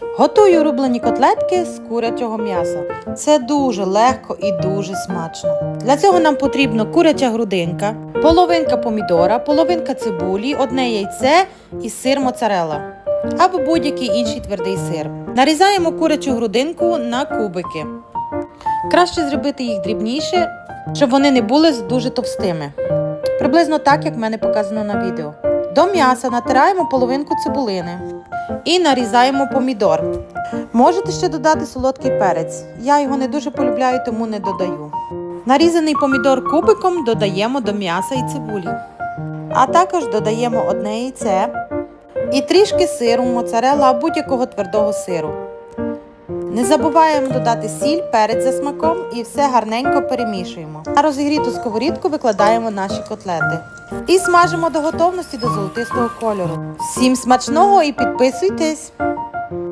Готую рублені котлетки з курячого м'яса. Це дуже легко і дуже смачно. Для цього нам потрібно куряча грудинка, половинка помідора, половинка цибулі, одне яйце і сир моцарелла або будь-який інший твердий сир. Нарізаємо курячу грудинку на кубики. Краще зробити їх дрібніше, щоб вони не були дуже товстими. Приблизно так, як в мене показано на відео. До м'яса натираємо половинку цибулини і нарізаємо помідор. Можете ще додати солодкий перець. Я його не дуже полюбляю, тому не додаю. Нарізаний помідор кубиком додаємо до м'яса і цибулі. А також додаємо одне яйце і трішки сиру, моцарелла або будь-якого твердого сиру. Не забуваємо додати сіль, перець за смаком і все гарненько перемішуємо. На розігріту сковорідку викладаємо наші котлети. І смажимо до готовності до золотистого кольору. Всім смачного і підписуйтесь!